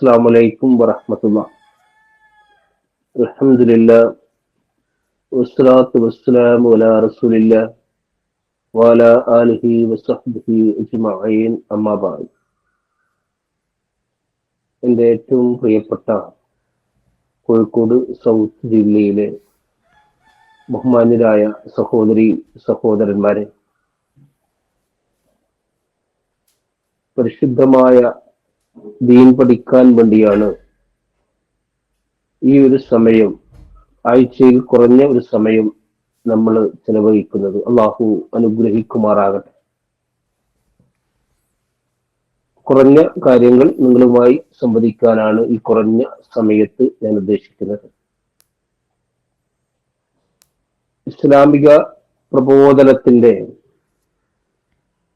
السلام عليكم ورحمة الله الحمد لله والصلاة والسلام على رسول الله وعلى آله وصحبه أجمعين أما بعد എൻ്റെ ഏറ്റവും പ്രിയപ്പെട്ട കോഴിക്കോട് സൗത്ത് ജില്ലയിലെ ബഹുമാന്യരായ സഹോദരി സഹോദരന്മാരെ പരിശുദ്ധമായ ദീൻ പഠിക്കാൻ വേണ്ടിയാണ് ഈ ഒരു സമയം ആഴ്ചയിൽ കുറഞ്ഞ ഒരു സമയം നമ്മൾ ചെലവഴിക്കുന്നത്. അള്ളാഹു അനുഗ്രഹിക്കുമാറാകട്ടെ. കുറഞ്ഞ കാര്യങ്ങൾ നിങ്ങളുമായി സംവദിക്കാനാണ് ഈ കുറഞ്ഞ സമയത്ത് ഞാൻ ഉദ്ദേശിക്കുന്നത്. ഇസ്ലാമിക പ്രബോധനത്തിന്റെ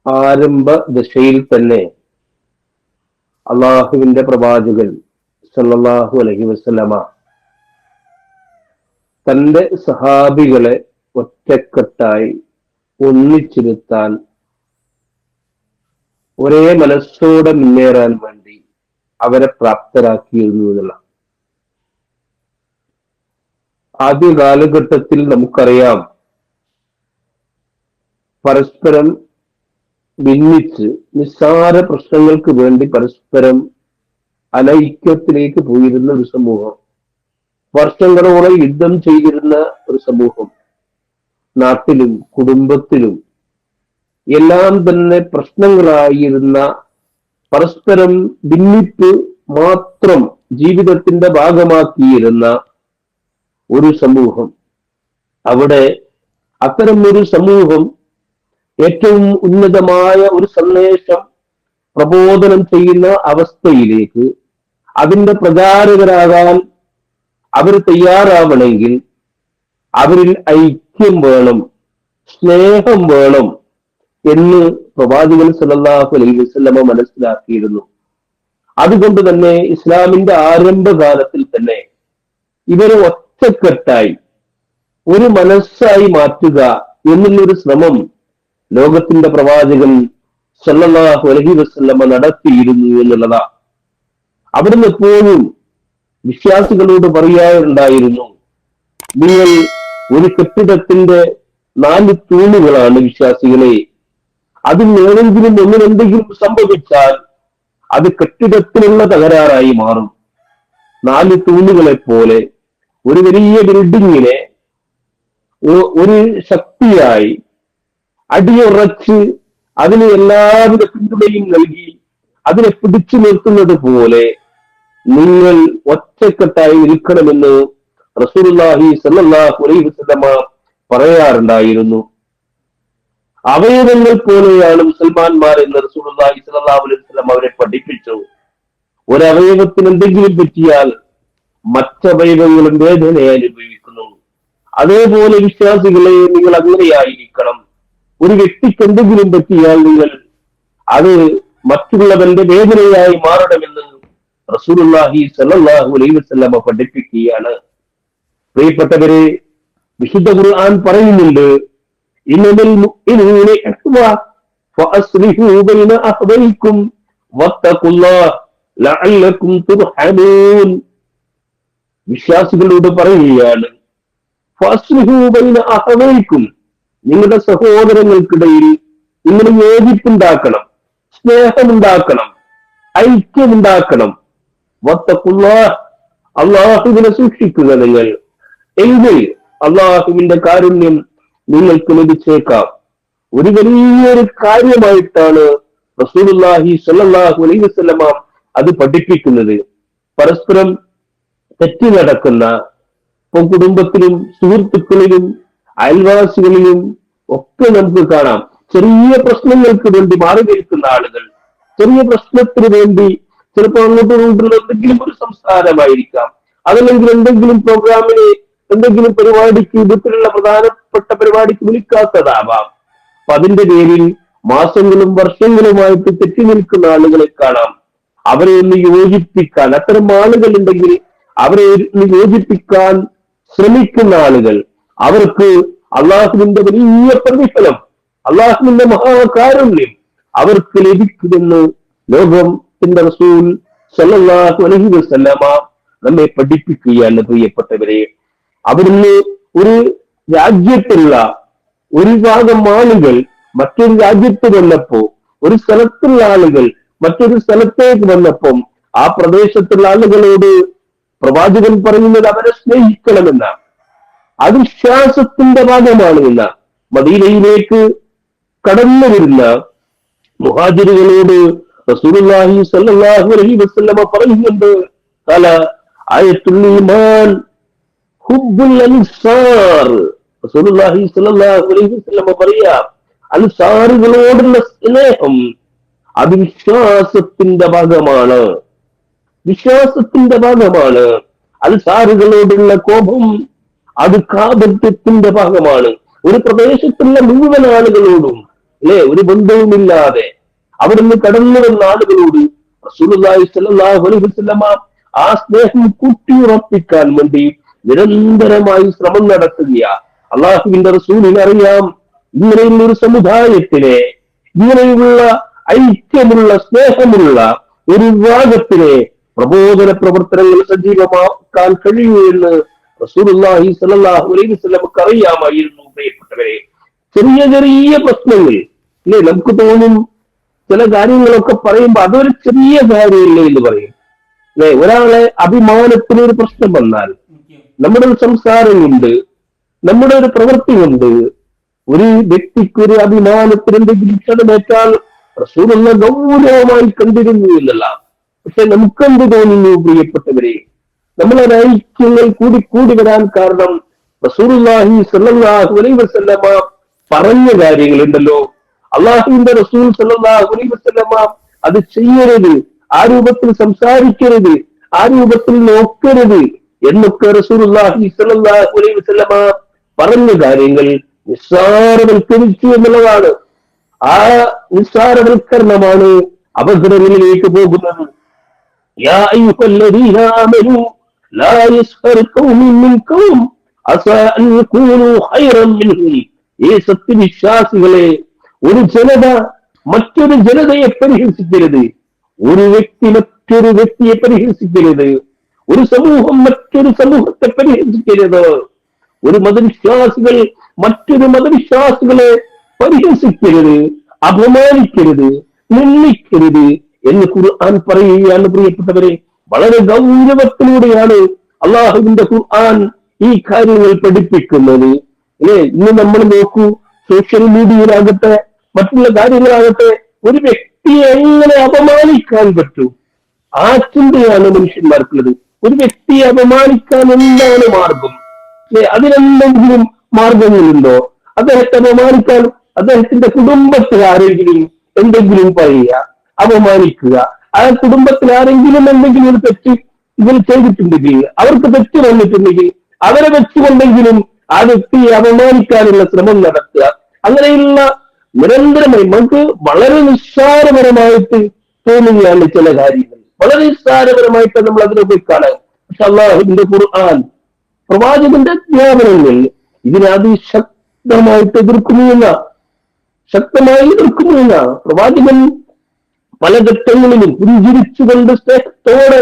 ആരംഭ ദശയിൽ തന്നെ അള്ളാഹുവിന്റെ പ്രവാചകൻ സല്ലാഹു അലഹി വസല്ലമ തന്റെ സഹാബികളെ ഒറ്റക്കെട്ടായി ഒന്നിച്ചിരുത്താൻ ഒരേ മനസ്സോടെ മുന്നേറാൻ വേണ്ടി അവരെ പ്രാപ്തരാക്കിയിരുന്നു എന്നുള്ള ആദ്യ കാലഘട്ടത്തിൽ നമുക്കറിയാം പരസ്പരം ഭിന്നിച്ച് നിസ്സാര പ്രശ്നങ്ങൾക്ക് വേണ്ടി പരസ്പരം അനൈക്യത്തിലേക്ക് പോയിരുന്ന ഒരു സമൂഹം. വർഷങ്ങളോളം യുദ്ധം ചെയ്തിരുന്ന ഒരു സമൂഹം. നാട്ടിലും കുടുംബത്തിലും എല്ലാം തന്നെ പ്രശ്നങ്ങളായിരുന്ന പരസ്പരം ഭിന്നിപ്പ് മാത്രം ജീവിതത്തിന്റെ ഭാഗമാക്കിയിരുന്ന ഒരു സമൂഹം. അവിടെ അത്തരം ഒരു സമൂഹം ഏറ്റവും ഉന്നതമായ ഒരു സന്ദേശം പ്രബോധനം ചെയ്യുന്ന അവസ്ഥയിലേക്ക് അതിന്റെ പ്രചാരകരാകാൻ അവർ തയ്യാറാവണമെങ്കിൽ അവരിൽ ഐക്യം വേണം സ്നേഹം വേണം എന്ന് പ്രവാചകൻ സല്ലല്ലാഹു അലൈഹി വസല്ലമ മനസ്സിലാക്കിയിരുന്നു. അതുകൊണ്ട് തന്നെ ഇസ്ലാമിന്റെ ആരംഭകാലത്തിൽ തന്നെ ഇവരെ ഒറ്റക്കെട്ടായി ഒരു മനസ്സായി മാറ്റുക എന്നുള്ളൊരു ശ്രമം ലോകത്തിന്റെ പ്രവാചകൻ സല്ലല്ലാഹു അലൈഹി വസല്ലമ നടത്തിയിരുന്നു എന്നുള്ളതാ അവിടുന്ന് എപ്പോഴും വിശ്വാസികളോട് പറയാറുണ്ടായിരുന്നു നിങ്ങൾ ഒരു കെട്ടിടത്തിന്റെ നാല് തൂണുകളാണ് വിശ്വാസികളെ. അതിൽ ഏതെങ്കിലും ഒന്നിനെന്തെങ്കിലും സംഭവിച്ചാൽ അത് കെട്ടിടത്തിനുള്ള തകരാറായി മാറും. നാല് തൂണുകളെ പോലെ ഒരു വലിയ ബിൽഡിങ്ങിനെ ഒരു ശക്തിയായി അടിയുറച്ച് അതിന് എല്ലാവിധ പിന്തുണയും നൽകി അതിനെ പിടിച്ചു നിർത്തുന്നത് പോലെ നിങ്ങൾ ഒറ്റക്കെട്ടായി ഇരിക്കണമെന്ന് അലൈഹി വസല്ലമ പറയാറുണ്ടായിരുന്നു. അവയവങ്ങൾ പോലെയാണ് മുസൽമാന്മാർ എന്ന് അലൈഹി വസല്ലം അവരെ പഠിപ്പിച്ചു. ഒരവയവത്തിന് എന്തെങ്കിലും പറ്റിയാൽ മറ്റവയവങ്ങളും വേദന അനുഭവിക്കുന്നു. അതേപോലെ വിശ്വാസികളെ നിങ്ങൾ അങ്ങനെയായിരിക്കണം. ഒരു വ്യക്തിക്ക് എന്തെങ്കിലും പറ്റിയാൽ നിങ്ങൾ അത് മറ്റുള്ളവന്റെ വേദനയായി മാറണമെന്ന് റസൂലുള്ളാഹി സല്ലല്ലാഹു അലൈഹി വസല്ലമ പഠിപ്പിക്കുകയാണ്. പ്രിയപ്പെട്ടവരെ വിശുദ്ധ ഖുർആൻ പറയുന്നുണ്ട് ബൈന വിശ്വാസികളോട് പറയുകയാണ് ഫഅസ്ലിഹു ബൈന നിങ്ങളുടെ സഹോദരങ്ങൾക്കിടയിൽ നിങ്ങൾ യോജിപ്പുണ്ടാക്കണം സ്നേഹമുണ്ടാക്കണം ഐക്യമുണ്ടാക്കണം. വത്തക്കുള്ള അള്ളാഹുവിനെ സൂക്ഷിക്കുക നിങ്ങൾ. എങ്കിൽ അള്ളാഹുവിന്റെ കാരുണ്യം നിങ്ങൾക്ക് ലഭിച്ചേക്കാം. ഒരു വലിയൊരു കാര്യമായിട്ടാണ് റസൂലുല്ലാഹി സല്ലാഹു അലൈഹി വസ്ലമാം അത് പഠിപ്പിക്കുന്നത്. പരസ്പരം തെറ്റി നടക്കുന്ന ഇപ്പം കുടുംബത്തിലും സുഹൃത്തുക്കളിലും അയൽവാസികളിലും ഒക്കെ നമുക്ക് കാണാം. ചെറിയ പ്രശ്നങ്ങൾക്ക് വേണ്ടി മാറി നിൽക്കുന്ന ആളുകൾ ചെറിയ പ്രശ്നത്തിന് വേണ്ടി ചിലപ്പോൾ അങ്ങോട്ടും കൊണ്ടുള്ള എന്തെങ്കിലും ഒരു സംസാരമായിരിക്കാം അതല്ലെങ്കിൽ എന്തെങ്കിലും പ്രോഗ്രാമിന് എന്തെങ്കിലും പരിപാടിക്ക് ഇത്തരത്തിലുള്ള പ്രധാനപ്പെട്ട പരിപാടിക്ക് വിളിക്കാത്തതാവാം. അപ്പൊ അതിന്റെ പേരിൽ മാസങ്ങളും വർഷങ്ങളുമായിട്ട് തെറ്റി നിൽക്കുന്ന ആളുകളെ കാണാം. അവരെ ഒന്ന് യോജിപ്പിക്കാൻ അത്തരം ആളുകൾ ഉണ്ടെങ്കിൽ അവരെ ഒന്ന് യോജിപ്പിക്കാൻ ശ്രമിക്കുന്ന ആളുകൾ അവർക്ക് അള്ളാഹുവിന്റെ വലിയ പ്രതിഫലം അള്ളാഹുവിന്റെ മഹാകാരുണ്യം അവർക്ക് ലഭിക്കുമെന്ന് ലോകത്തിന്റെ റസൂൽ നമ്മെ പഠിപ്പിക്കുകയാണ് പ്രിയപ്പെട്ടവരെ. അവിടുന്ന് ഒരു രാജ്യത്തുള്ള ഒരു ഭാഗം ആളുകൾ മറ്റൊരു രാജ്യത്ത് വന്നപ്പോ ഒരു സ്ഥലത്തുള്ള ആളുകൾ മറ്റൊരു സ്ഥലത്തേക്ക് വന്നപ്പം ആ പ്രദേശത്തുള്ള ആളുകളോട് പ്രവാചകൻ പറയുന്നത് അവരെ സ്നേഹിക്കണമെന്നാണ്. അത് വിശ്വാസത്തിന്റെ ഭാഗമാണ് എന്ന മദീനയിലേക്ക് കടന്നു വരുന്ന മുഹാജിറുകളോട് റസൂലുള്ളാഹി സല്ലല്ലാഹു അലൈഹി വസല്ലമ പറയുന്നുണ്ട് തല ആയത്തുൽ ഈമാൻ ഹുബ്ബുൽ അൻസാർ. റസൂലുള്ളാഹി സല്ലല്ലാഹു അലൈഹി വസല്ലമ പറയാ അൻസാറുകളോടുള്ള സ്നേഹം അത് വിശ്വാസത്തിന്റെ ഭാഗമാണ്. വിശ്വാസത്തിന്റെ ഭാഗമാണ് അൻസാറുകളോടുള്ള കോപം അത് കാപട്യത്തിന്റെ ഭാഗമാണ്. ഒരു പ്രദേശത്തുള്ള മുഴുവൻ ആളുകളോടും അല്ലെ? ഒരു ബന്ധവുമില്ലാതെ അവിടുന്ന് കടന്നു വന്ന ആളുകളോട് ആ സ്നേഹം കുട്ടിയുറപ്പിക്കാൻ വേണ്ടി നിരന്തരമായി ശ്രമം നടത്തുക അള്ളാഹുവിന്റെ റസൂലിന് അറിയാം ഇങ്ങനെയുള്ള ഒരു സമുദായത്തിലെ ഇങ്ങനെയുള്ള ഐക്യമുള്ള സ്നേഹമുള്ള ഒരു വിഭാഗത്തിലെ പ്രബോധന പ്രവർത്തനങ്ങൾ സജീവമാക്കാൻ കഴിയൂ എന്ന് റസൂലുള്ളാഹി അലൈഹി അറിയാമായിരുന്നു പ്രിയപ്പെട്ടവരെ. ചെറിയ ചെറിയ പ്രശ്നങ്ങൾ. അല്ലേ? നമുക്ക് തോന്നും ചില കാര്യങ്ങളൊക്കെ പറയുമ്പോൾ അതൊരു ചെറിയ കാര്യമല്ലേ എന്ന് പറയും. അല്ലെ? ഒരാളെ അഭിമാനത്തിന് ഒരു പ്രശ്നം വന്നാൽ നമ്മുടെ ഒരു സംസാരമുണ്ട് നമ്മുടെ ഒരു പ്രവൃത്തി ഉണ്ട് ഒരു വ്യക്തിക്ക് ഒരു അഭിമാനത്തിന് എന്തെങ്കിലും ക്ഷണമേറ്റാൽ റസൂലുള്ള ഗൗരവമായി കണ്ടിരുന്നു എന്നല്ല. പക്ഷെ നമുക്കെന്ത് തോന്നുന്നു പ്രിയപ്പെട്ടവരെ? നമ്മളെ ഐക്യങ്ങൾ കൂടി കൂടി വരാൻ കാരണം റസൂലുള്ളാഹി സ്വല്ലല്ലാഹു അലൈഹി വസല്ലമ പറഞ്ഞ കാര്യങ്ങളുണ്ടല്ലോ അള്ളാഹുവിന്റെ റസൂൽ സല്ലല്ലാഹു അലൈഹി വസല്ലമ അത് ചെയ്യരുത് ആ രൂപത്തിൽ സംസാരിക്കരുത് ആ രൂപത്തിൽ നോക്കരുത് എന്നൊക്കെ റസൂലുള്ളാഹി സല്ലല്ലാഹു അലൈഹി വസല്ലമ പറഞ്ഞ കാര്യങ്ങൾ നിസ്സാരവൽക്കരിച്ചു എന്നുള്ളതാണ് ആ നിസ്സാരവൽക്കരണമാണ് അപകടങ്ങളിലേക്ക് പോകുന്നത് يا أيها الذين آمنوا لا يسخر قوم من قوم عسى أن يكونوا خيرا منهم ഈ സത്യവിശ്വാസികളെ ഒരു ജനത മറ്റൊരു ജനതയെ പരിഹസിക്കരുത് ഒരു വ്യക്തി മറ്റൊരു വ്യക്തിയെ പരിഹസിക്കരുത് ഒരു സമൂഹം മറ്റൊരു സമൂഹത്തെ പരിഹസിക്കരുത് ഒരു മതവിശ്വാസികൾ മറ്റൊരു മതവിശ്വാസികളെ പരിഹസിക്കരുത് അപമാനിക്കരുത് നിന്ദിക്കരുത് എന്ന് ഖുർആൻ പറയുകയാണ് പ്രിയപ്പെട്ടവരെ വളരെ ഗൗരവത്തിലൂടെയാണ് അള്ളാഹുവിന്റെ ഖുർആൻ ഈ കാര്യങ്ങൾ പഠിപ്പിക്കുന്നത്. ഏ ഇന്ന് നമ്മൾ നോക്കൂ സോഷ്യൽ മീഡിയയിലാകട്ടെ മറ്റുള്ള കാര്യങ്ങളാകട്ടെ ഒരു വ്യക്തിയെ എങ്ങനെ അപമാനിക്കാൻ പറ്റും? ആ ചിന്തയാണ് മനുഷ്യന്മാർക്കുള്ളത്. ഒരു വ്യക്തിയെ അപമാനിക്കാൻ എന്താണ് മാർഗം? അല്ലെ അതിനെന്തെങ്കിലും മാർഗങ്ങളുണ്ടോ? അദ്ദേഹത്തെ അപമാനിക്കാൻ അദ്ദേഹത്തിന്റെ കുടുംബത്തിൽ ആരെങ്കിലും എന്തെങ്കിലും പറയുക അപമാനിക്കുക ആ കുടുംബത്തിൽ ആരെങ്കിലും എന്തെങ്കിലും ഒരു തെറ്റ് ഇതിൽ ചെയ്തിട്ടുണ്ടെങ്കിൽ അവർക്ക് തെറ്റ് വന്നിട്ടുണ്ടെങ്കിൽ അവരെ വെച്ചുകൊണ്ടെങ്കിലും ആ വ്യക്തിയെ അപമാനിക്കാനുള്ള ശ്രമം നടത്തുക. അങ്ങനെയുള്ള നിരന്തരമായി നമുക്ക് വളരെ നിസ്സാരപരമായിട്ട് തോന്നുകയാണ് ചില കാര്യങ്ങൾ. വളരെ നിസ്സാരപരമായിട്ട് നമ്മൾ അതിനെ പോയി കാണാം. പക്ഷെ ഖുർആൻ പ്രവാചകന്റെ അധ്യാപനങ്ങൾ ഇതിനെ അതിശക്തമായിട്ട് എതിർക്കുന്നില്ല ശക്തമായി എതിർക്കുന്നില്ല പ്രവാചകൻ പല ഘട്ടങ്ങളിലും പുഞ്ചിരിച്ചുകൊണ്ട് സ്നേഹത്തോടെ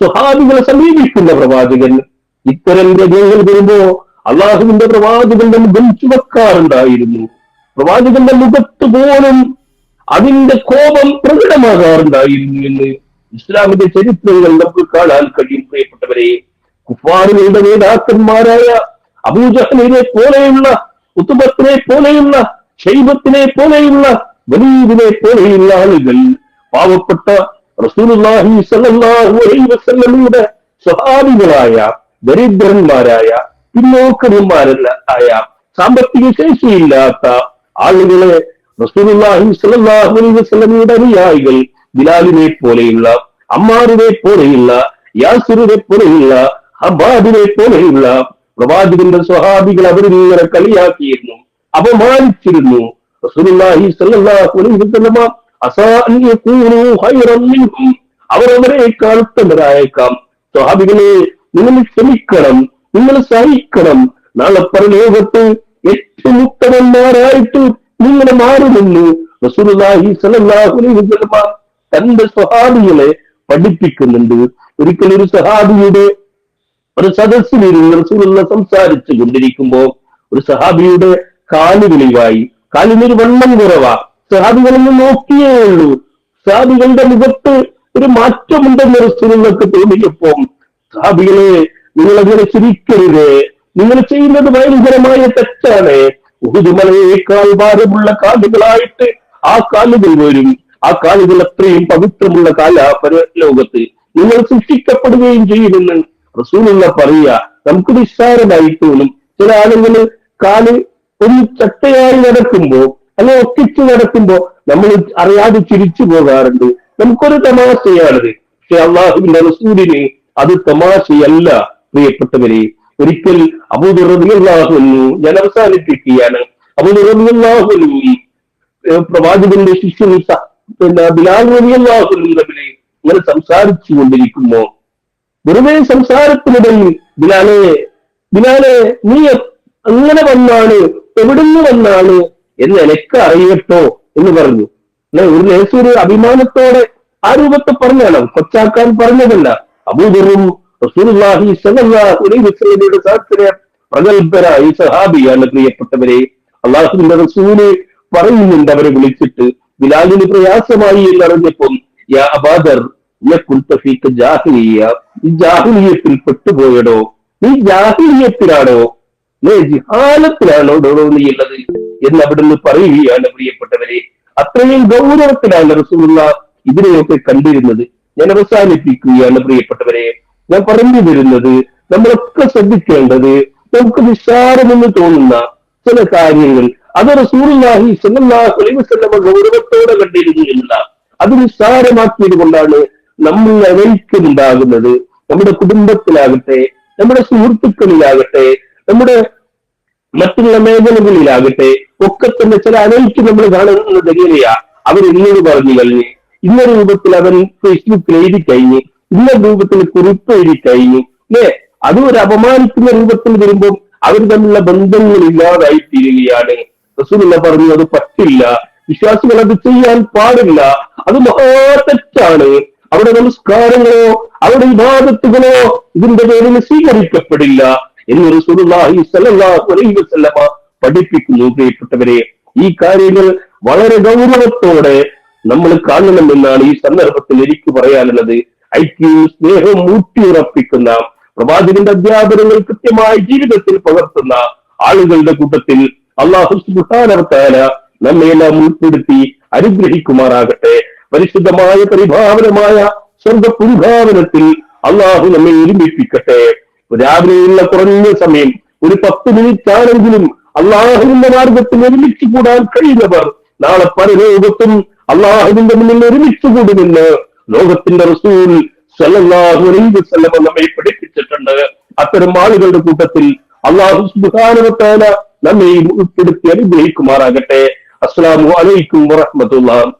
സ്വഹാബികളെ സമീപിക്കുന്ന പ്രവാചകൻ. ഇത്തരം രചനകൾ വരുമ്പോ അള്ളാഹുവിന്റെ പ്രവാചകന്റെ മുഖം ചുവക്കാറുണ്ടായിരുന്നു പ്രവാചകന്റെ മുഖത്ത് പോലും അതിന്റെ കോപം പ്രകടമാകാറുണ്ടായിരുന്നു എന്ന് ഇസ്ലാമിന്റെ ചരിത്രങ്ങൾ നമുക്ക് കാണാൻ കഴിയും പ്രിയപ്പെട്ടവരെ. കുഫാറുകളുടെ നേതാക്കന്മാരായ അബൂജഹനെ പോലെയുള്ള ഉത്തുബത്തിനെ പോലെയുള്ള ഷൈബത്തിനെ പോലെയുള്ള വലീദിനെ പോലെയുള്ള ആളുകൾ പാവപ്പെട്ട റസൂലുള്ളാഹി സ്വല്ലല്ലാഹു അലൈഹി വസല്ലമയുടെ സ്വഹാബികളായ ദരിദ്രന്മാരായ പിന്നോക്കന്മാരല്ല ആയ സാമ്പത്തിക ശേഷിയില്ലാത്ത ആളുകളെ റസൂലുള്ളാഹി സ്വല്ലല്ലാഹു അലൈഹി അനുയായികൾ ബിലാലിനെ പോലെയുള്ള അമ്മാറിനെ പോലെയുള്ള യാസുറിനെ പോലെയുള്ള ഹബാബിനെ പോലെയുള്ള പ്രവാചകന്റെ സ്വഹാബികൾ അവരിങ്ങനെ കളിയാക്കിയിരുന്നു അപമാനിച്ചിരുന്നു. റസൂലുള്ളാഹി സ്വല്ലല്ലാഹു അലൈഹി വസല്ലമ അവർ അവരെക്കാൾ ഉത്തമരായേക്കാം സ്വഹാബികളെ നിങ്ങൾ ക്ഷമിക്കണം നിങ്ങൾ സഹിക്കണം. നാളെ പരലോകത്ത് ഏറ്റവും ഉത്തമന്മാരായിട്ട് നിങ്ങൾ മാറുമെന്ന് തന്റെ സ്വഹാബികളെ പഠിപ്പിക്കുന്നുണ്ട്. ഒരിക്കലും ഒരു സഹാബിയുടെ ഒരു സദസ്സിലിരുന്ന് റസൂലുള്ള സംസാരിച്ചു കൊണ്ടിരിക്കുമ്പോ ഒരു സഹാബിയുടെ കാലുകളിവായി കാലിനൊരു വണ്ണം കുറവാ. സഹാബികളൊന്ന് നോക്കിയേ ഉള്ളൂ. സഹാബികളുടെ മുഖത്ത് ഒരു മാറ്റമുണ്ടെന്ന് റസൂലുകൾക്ക് തോന്നിയപ്പോ സഹാബികളെ നിങ്ങൾ അങ്ങനെ ചിരിക്കരുത് നിങ്ങൾ ചെയ്യുന്നത് ഭയങ്കരമായ തെറ്റാണ്. ഉഹുദുമലയേക്കാൾ ഭാരമുള്ള കാലുകളായിട്ട് ആ കാലുകൾ വരും. ആ കാലുകൾ അത്രയും പവിത്രമുള്ള കാല പരലോകത്ത് നിങ്ങൾ സൃഷ്ടിക്കപ്പെടുകയും ചെയ്യുമെന്ന് റസൂലുള്ള പറയുക. നമുക്ക് നിസ്സാരമായി തോന്നും ചില ആളുകൾ കാൽ ഒന്ന് ചട്ടയായി നടക്കുമ്പോ അല്ലെ ഒട്ടിച്ചു നടക്കുമ്പോ നമ്മൾ അറിയാതെ ചിരിച്ചു പോകാറുണ്ട്. നമുക്കൊരു തമാശയാണിത്. പക്ഷെ അള്ളാഹുവിന്റെ റസൂലിന് അത് തമാശയല്ല പ്രിയപ്പെട്ടവരെ. ഒരിക്കൽ അബൂദുറബിഅള്ളാഹുന്നു ഞാൻ അവസാനിപ്പിക്കുകയാണ് അബുദുറബിയുള്ളാഹുനു പ്രവാചകന്റെ ശിഷ്യൻ പിന്നെ റബിഅള്ളാഹുന്നു തമ്മിൽ ഇങ്ങനെ സംസാരിച്ചു കൊണ്ടിരിക്കുമ്പോ വെറുതെ സംസാരത്തിനിടയിൽ ബിലാലെ ബിലാലെ നീ അങ്ങനെ വന്നാണ് എവിടുന്ന് വന്നാണ് എന്ന് എനിക്ക് അറിയട്ടോ എന്ന് പറഞ്ഞു. അല്ലെ ഒരു നേഴ്സൊരു അഭിമാനത്തോടെ ആ രൂപത്തെ പറഞ്ഞാണ് കൊച്ചാക്കാൻ പറഞ്ഞതല്ല. അബൂദറും റസൂലുള്ളാഹി സ്വല്ലല്ലാഹു അലൈഹി വസല്ലമയുടെ സാക്ഷര പ്രഗത്ഭരായ സഹാബിയാണ് പ്രിയപ്പെട്ടവരെ. അള്ളാഹുവിന്റെ റസൂൽ പറയുന്നുണ്ട് അവരെ വിളിച്ചിട്ട്. ബിലാലിന് പ്രയാസമായി എന്നറിഞ്ഞപ്പം യാ അബാദർ ജാഹിലിയത്തിൽ പെട്ടുപോയടോ? നീ ജാഹിലിയത്തിലാണോ? നീ ജിഹാലത്തിലാണോ നീ ഉള്ളത്? എന്ന് അവിടുന്ന് പറയുകയാണ് പ്രിയപ്പെട്ടവരെ. അത്രയും ഗൗരവത്തിലാണ് റസൂലുള്ള ഇതിനെയൊക്കെ കണ്ടിരുന്നത്. ഞാൻ അവസാനിപ്പിക്കുകയാണ് പ്രിയപ്പെട്ടവരെ. ഞാൻ പറഞ്ഞു വരുന്നത് നമ്മളൊക്കെ ശ്രദ്ധിക്കേണ്ടത് നമുക്ക് നിസ്സാരമെന്ന് തോന്നുന്ന ചില കാര്യങ്ങൾ. അത് അലൈഹി വസല്ലമ ഗൗരവത്തോടെ കണ്ടിരുന്നു എന്നുള്ള അത് നിസ്സാരമാക്കിയത് കൊണ്ടാണ് നമ്മൾ അനൈക്യമുണ്ടാകുന്നത്. നമ്മുടെ കുടുംബത്തിലാകട്ടെ നമ്മുടെ സുഹൃത്തുക്കളിലാകട്ടെ നമ്മുടെ മറ്റുള്ള മേഖലകളിലാകട്ടെ ഒക്കെ തന്നെ ചില അനൈക്യം നമ്മൾ കാണുന്നത് എങ്ങനെയാ അവർ ഇന്നത് പറഞ്ഞു കഴിഞ്ഞ് ഇന്ന രൂപത്തിൽ അവൻ ഫേസ്ബുക്കിൽ എഴുതി കഴിഞ്ഞ് ഇന്ന രൂപത്തിൽ കുറിപ്പ് എഴുതി കഴിഞ്ഞു അല്ലേ അത് ഒരു അപമാനിക്കുന്ന രൂപത്തിൽ വരുമ്പോൾ അവർ തമ്മിലുള്ള ബന്ധങ്ങൾ ഇല്ലാതായി തീരുകയാണ് റസൂലുള്ള പറഞ്ഞു അത് പറ്റില്ല. വിശ്വാസികൾ അത് ചെയ്യാൻ പാടില്ല. അത് മഹാതെറ്റാണ് അവരുടെ നമസ്കാരങ്ങളോ അവരുടെ വിവാദത്തുകളോ ഇതിന്റെ പേരിൽ സ്വീകരിക്കപ്പെടില്ല. എന്ന് റസൂലുള്ളാഹി സ്വല്ലല്ലാഹു അലൈഹി വസല്ലമ പഠിപ്പിക്കുന്നു പ്രിയപ്പെട്ടവരെ. ഈ കാര്യങ്ങൾ വളരെ ഗൗരവത്തോടെ നമ്മൾ കാണണമെന്നാണ് ഈ സന്ദർഭത്തിൽ എനിക്ക് പറയാനുള്ളത്. ഐക്യവും സ്നേഹവും ഊട്ടിയുറപ്പിക്കുന്ന പ്രവാചകന്റെ അധ്യാപനങ്ങൾ കൃത്യമായി ജീവിതത്തിൽ പകർത്തുന്ന ആളുകളുടെ കൂട്ടത്തിൽ അള്ളാഹു സുബാനവത്താല നമ്മയെല്ലാം ഉൾപ്പെടുത്തി അനുഗ്രഹിക്കുമാറാകട്ടെ. പരിശുദ്ധമായ പരിഭാവനമായ സ്വർഗ പുരുഭാവനത്തിൽ അള്ളാഹു നമ്മെ ഒരുമിപ്പിക്കട്ടെ. രാവിലെയുള്ള കുറഞ്ഞ സമയം ഒരു പത്ത് മിനിറ്റ് ആണെങ്കിലും അള്ളാഹുവിന്റെ മാർഗത്തിൽ ഒരുമിച്ച് കൂടാൻ കഴിയുന്നവർ നാളെ പല ലോകത്തും അള്ളാഹുവിന്റെ മുന്നിൽ ഒരുമിച്ച് കൂടുമെന്ന് ലോകത്തിന്റെ റസൂൽ നമ്മെ പഠിപ്പിച്ചിട്ടുണ്ട്. അത്തരം ആളുകളുടെ കൂട്ടത്തിൽ അള്ളാഹു തആല നമ്മെ ഉൾപ്പെടുത്തി അനുഗ്രഹിക്കുമാറാകട്ടെ. അസ്സാം വലൈക്കും വറഹ്മത്തുള്ളാഹി